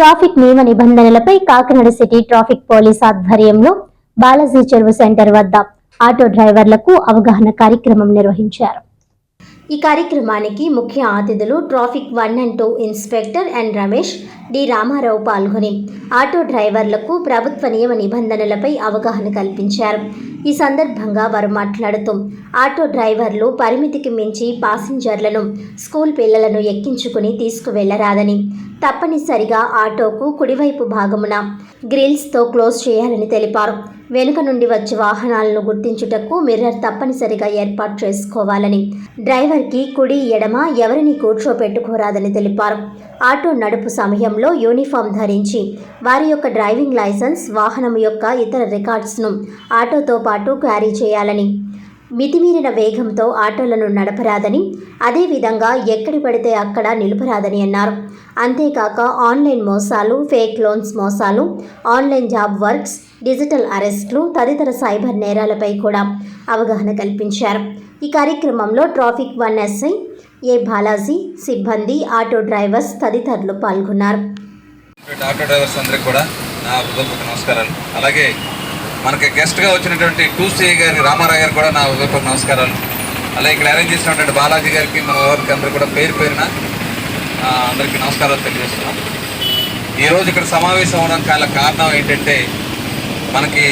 Traffic నియమ నిబంధనలపై Kakinada city traffic police ఆధ్వర్యంలో బాలాజీ చెరువు సెంటర్ వద్ద ఆటో డ్రైవర్లకు అవగాహన కార్యక్రమం నిర్వహించారు. ఈ కార్యక్రమానికి ముఖ్య అతిథులు traffic one and two inspector N Ramesh D Ramarao పాల్గొని ఆటో డ్రైవర్లకు ప్రభుత్వ నియమ నిబంధనలపై అవగాహన కల్పించారు. ఈ సందర్భంగా వారు మాట్లాడుతూ ఆటో డ్రైవర్లు పరిమితికి మించి పాసింజర్లను స్కూల్ పిల్లలను ఎక్కించుకుని తీసుకువెళ్ళరాదని తప్పనిసరిగా ఆటోకు కుడివైపు భాగమున గ్రిల్స్తో క్లోజ్ చేయాలని తెలిపారు. వెనుక నుండి వచ్చే వాహనాలను గుర్తించుటకు మిర్రర్ తప్పనిసరిగా ఏర్పాటు చేసుకోవాలని. డ్రైవర్కి కుడి ఎడమ ఎవరిని కూర్చోపెట్టుకోరాదని తెలిపారు. ఆటో నడుపు సమయంలో యూనిఫామ్ ధరించి వారి యొక్క డ్రైవింగ్ లైసెన్స్ వాహనం యొక్క ఇతర రికార్డ్స్ను ఆటోతో పాటు క్యారీ చేయాలని. మితిమీరిన వేగంతో ఆటోలను నడపరాదని అదేవిధంగా ఎక్కడి పడితే అక్కడ నిలుపరాదని అన్నారు. అంతేకాక ఆన్లైన్ మోసాలు ఫేక్ లోన్స్ మోసాలు ఆన్లైన్ జాబ్ వర్క్స్ డిజిటల్ అరెస్టులు తదితర సైబర్ నేరాలపై కూడా అవగాహన కల్పించారు. ఈ కార్యక్రమంలో traffic one SI A Balaji సిబ్బంది ఆటో డ్రైవర్స్ తదితరులు పాల్గొన్నారు. ఆటో డ్రైవర్స్ అందరికి కూడా నా హృదయపూర్వక నమస్కారాలు. అలాగే మనకి గెస్ట్గా వచ్చినటువంటి టూ సిఐ గారి రామారావు గారు కూడా నా హృదయపూర్వక నమస్కారాలు. అలాగే ఇక్కడ అరేంజ్ చేసినటువంటి బాలాజీ గారికి మన వారికి అందరూ కూడా పేరు పేరున అందరికీ నమస్కారాలు తెలియజేస్తున్నాం. ఈరోజు ఇక్కడ సమావేశం అవడానికి గల కారణం ఏంటంటే మనకి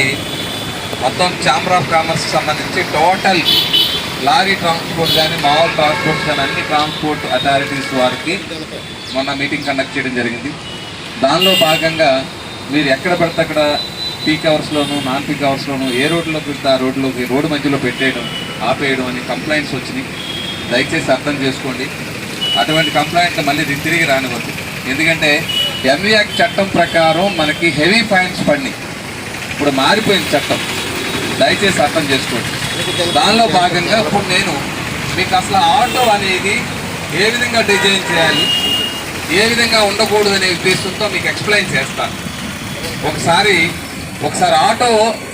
మొత్తం ఛాంబర్ ఆఫ్ కామర్స్కి సంబంధించి టోటల్ లారీ ట్రాన్స్పోర్ట్ కానీ మామూలు ట్రాన్స్పోర్ట్ కానీ అన్ని ట్రాన్స్పోర్ట్ అథారిటీస్ వారికి మొన్న మీటింగ్ కండక్ట్ చేయడం జరిగింది. దానిలో భాగంగా మీరు ఎక్కడ పడితే అక్కడ పీక్ అవర్స్లోను నాన్ పీక్ అవర్స్లోను ఏ రోడ్లో పెడితే ఆ రోడ్లోకి రోడ్డు మధ్యలో పెట్టేయడం ఆపేయడం అని కంప్లైంట్స్ వచ్చినాయి. దయచేసి అర్థం చేసుకోండి. అటువంటి కంప్లైంట్లు మళ్ళీ తిరిగి రానివ్వద్దు. ఎందుకంటే ఎంవియాక్ చట్టం ప్రకారం మనకి హెవీ ఫైన్స్ పడినాయి. ఇప్పుడు మారిపోయింది చట్టం. దయచేసి అర్థం చేసుకోండి. దానిలో భాగంగా ఇప్పుడు నేను మీకు అసలు ఆటో అనేది ఏ విధంగా డిజైన్ చేయాలి ఏ విధంగా ఉండకూడదు అనే ఉద్దేశంతో మీకు ఎక్స్ప్లెయిన్ చేస్తాను. ఒకసారి ఒకసారి ఆటో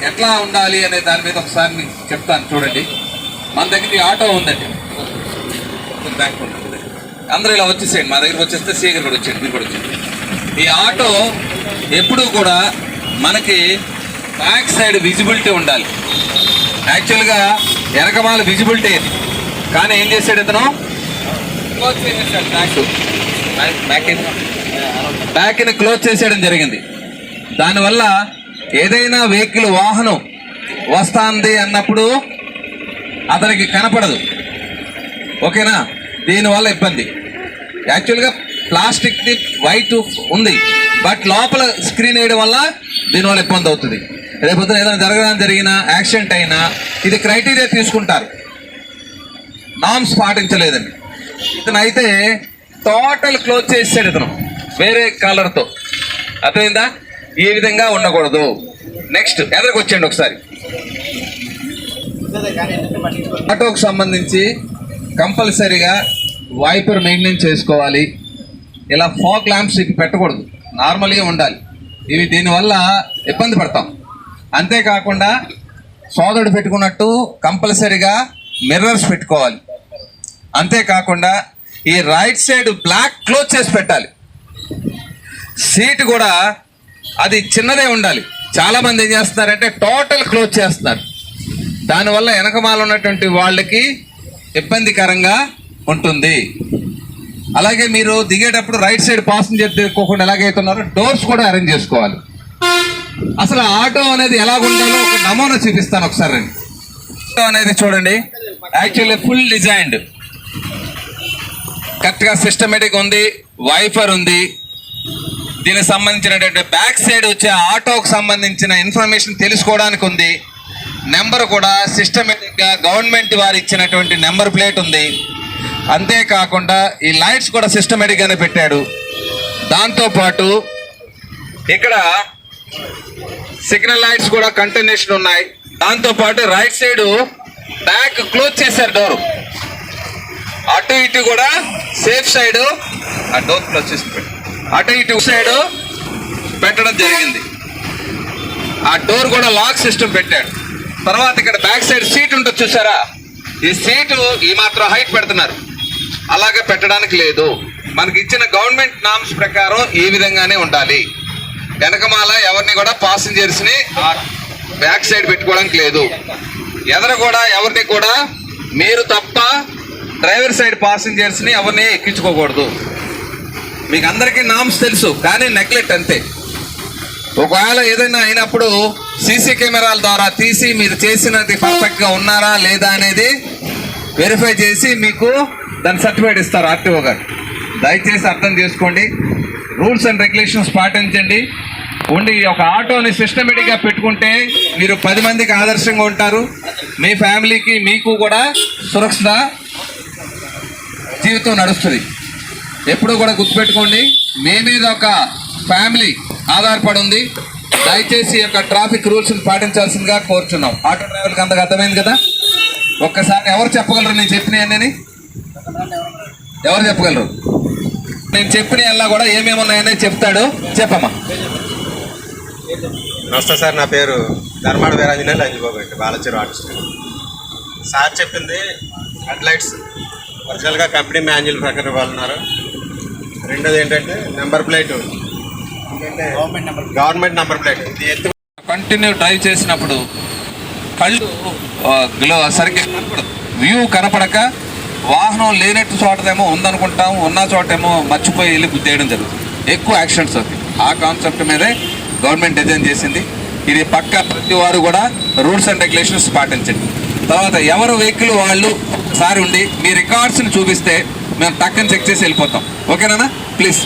ఎట్లా ఉండాలి అనే దాని మీద ఒకసారి మీకు చెప్తాను చూడండి. మన దగ్గర ఈ ఆటో ఉందండి. అందరూ ఇలా వచ్చేసేయండి. మా దగ్గర వచ్చేస్తే సీగర్ కూడా వచ్చేయండి మీరు కూడా వచ్చేయండి. ఈ ఆటో ఎప్పుడూ కూడా మనకి బ్యాక్ సైడ్ విజిబిలిటీ ఉండాలి. యాక్చువల్గా వెనకమాల విజిబిలిటీ కానీ ఏం చేశాడు ఇతను? క్లోజ్ చేసేసాడు బ్యాక్ బ్యాక్ బ్యాక్ని క్లోజ్ చేసేయడం జరిగింది. దానివల్ల ఏదైనా వెహికల్ వాహనం వస్తుంది అన్నప్పుడు అతనికి కనపడదు. ఓకేనా? దీనివల్ల ఇబ్బంది. యాక్చువల్గా ప్లాస్టిక్ది వైట్ ఉంది. బట్ లోపల స్క్రీన్ వేయడం వల్ల దీనివల్ల ఇబ్బంది అవుతుంది. రేపొద్దున ఏదైనా జరగడం జరిగినా యాక్సిడెంట్ అయినా ఇది క్రైటీరియా తీసుకుంటారు. నామ్స్ పాటించలేదని ఇతను అయితే టోటల్ క్లోజ్ చేసాడు ఇతను వేరే కలర్తో. అర్థమైందా? ఈ విధంగా ఉండకూడదు. నెక్స్ట్ ఎదరికి వచ్చేయండి ఒకసారి. ఆటోకు సంబంధించి కంపల్సరీగా వైపర్ మెయింటైన్ చేసుకోవాలి. ఇలా ఫాగ్ ల్యాంప్స్ ఇవి పెట్టకూడదు. నార్మల్గా ఉండాలి. ఇవి దీనివల్ల ఇబ్బంది పడతాం. అంతేకాకుండా సోదరుడు పెట్టుకున్నట్టు కంపల్సరీగా మిర్రర్స్ పెట్టుకోవాలి. అంతేకాకుండా ఈ రైట్ సైడ్ బ్లాక్ క్లోజ్ చేసి పెట్టాలి. సీట్ కూడా అది చిన్నదే ఉండాలి. చాలామంది ఏం చేస్తున్నారంటే టోటల్ క్లోజ్ చేస్తున్నారు. దానివల్ల వెనకమాల ఉన్నటువంటి వాళ్ళకి ఇబ్బందికరంగా ఉంటుంది. అలాగే మీరు దిగేటప్పుడు రైట్ సైడ్ పాసింజర్ దిక్కోకుండా ఎలాగైతున్నారో డోర్స్ కూడా అరేంజ్ చేసుకోవాలి. అసలు ఆటో అనేది ఎలా ఉండాలో ఒక నమూనా చూపిస్తాను ఒకసారి ఆటో అనేది చూడండి. యాక్చువల్లీ ఫుల్ డిజైన్డ్ కరెక్ట్గా సిస్టమేటిక్ ఉంది వైఫర్ ఉంది. దీనికి సంబంధించినటువంటి బ్యాక్ సైడ్ వచ్చే ఆటోకు సంబంధించిన ఇన్ఫర్మేషన్ తెలుసుకోవడానికి ఉంది. నెంబర్ కూడా సిస్టమేటిక్గా గవర్నమెంట్ వారు ఇచ్చినటువంటి నెంబర్ ప్లేట్ ఉంది. అంతేకాకుండా ఈ లైట్స్ కూడా సిస్టమేటిక్గానే పెట్టాడు. దాంతోపాటు ఇక్కడ సిగ్నల్ లైట్స్ కూడా కంటిన్యూషన్ ఉన్నాయి. దాంతో పాటు రైట్ సైడ్ బ్యాక్ క్లోజ్ చేశారు డోర్. అటు ఇటు కూడా సేఫ్ సైడ్ ఆ డోర్ క్లోజ్ చేసి అటు ఇటు సైడ్ పెట్టడం జరిగింది. ఆ డోర్ కూడా లాక్ సిస్టమ్ పెట్టాడు తర్వాత ఇక్కడ బ్యాక్ సైడ్ సీట్ ఉంటుంది చూసారా? ఈ సీటు ఈ మాత్రం హైట్ పెడుతున్నారు. అలాగే పెట్టడానికి లేదు. మనకి ఇచ్చిన గవర్నమెంట్ నామ్స్ ప్రకారం ఈ విధంగానే ఉండాలి. వెనకమాల ఎవరిని కూడా passengers ని బ్యాక్ సైడ్ పెట్టుకోవడానికి లేదు. ఎదర కూడా ఎవరిని కూడా మీరు తప్ప డ్రైవర్ సైడ్ passengers ని ఎవరిని ఎక్కించుకోకూడదు. మీకు అందరికీ నామ్స్ తెలుసు కానీ నెగ్లెక్ట్ అంతే. ఒకవేళ ఏదైనా అయినప్పుడు సీసీ కెమెరాల ద్వారా తీసి మీరు చేసినది పర్ఫెక్ట్గా ఉన్నారా లేదా అనేది వెరిఫై చేసి మీకు దాని సర్టిఫికేట్ ఇస్తారు ఆర్టీఓ గారు. దయచేసి అర్థం చేసుకోండి. రూల్స్ అండ్ రెగ్యులేషన్స్ పాటించండి. ఉండి ఒక ఆటోని సిస్టమేటిక్గా పెట్టుకుంటే మీరు పది మందికి ఆదర్శంగా ఉంటారు. మీ ఫ్యామిలీకి మీకు కూడా సురక్షిత జీవితం నడుస్తుంది. ఎప్పుడు కూడా గుర్తుపెట్టుకోండి మీ మీద ఒక ఫ్యామిలీ ఆధారపడి ఉంది. దయచేసి యొక్క ట్రాఫిక్ రూల్స్ని పాటించాల్సిందిగా కోరుచున్నాం. ఆటో డ్రైవర్కి అంతగా అర్థమైంది కదా? ఒక్కసారి ఎవరు చెప్పగలరు నేను చెప్పినాయని ఎవరు చెప్పగలరు? నేను చెప్పిన అలా కూడా ఏమేమి ఉన్నాయని చెప్తాడు. చెప్పమ్మా. నమస్తే సార్ నా పేరు ధర్మాడ వీరాంజనేయులు లంజిబాబు అండి బాలచెరు ఆర్టిస్ట్. సార్ చెప్పింది హెడ్ లైట్స్ ఒరిజినల్గా కంపెనీ మాన్యువల్ ప్రకారం ఇవ్వాలన్నారు రెండోది ఏంటంటే number plate. Government number plate. ఇది ఎత్తు కంటిన్యూ డ్రైవ్ చేసినప్పుడు కళ్ళు గ్లో సరిగ్గా కనపడదు. వ్యూ కనపడక వాహనం లేనట్టు చోటదేమో ఉందనుకుంటాం ఉన్న చోటేమో మర్చిపోయి వెళ్ళి గుద్దేయడం జరుగుతుంది. ఎక్కువ యాక్సిడెంట్స్ అవుతాయి. ఆ కాన్సెప్ట్ మీదే గవర్నమెంట్ డిజైన్ చేసింది. ఇది పక్క ప్రతి వారు కూడా రూల్స్ అండ్ రెగ్యులేషన్స్ పాటించండి. తర్వాత ఎవరు వెహికల్ వాళ్ళు సారి ఉండి మీ రికార్డ్స్ని చూపిస్తే మేము టక్కని చెక్ చేసి వెళ్ళిపోతాం. ఓకేనా ప్లీజ్.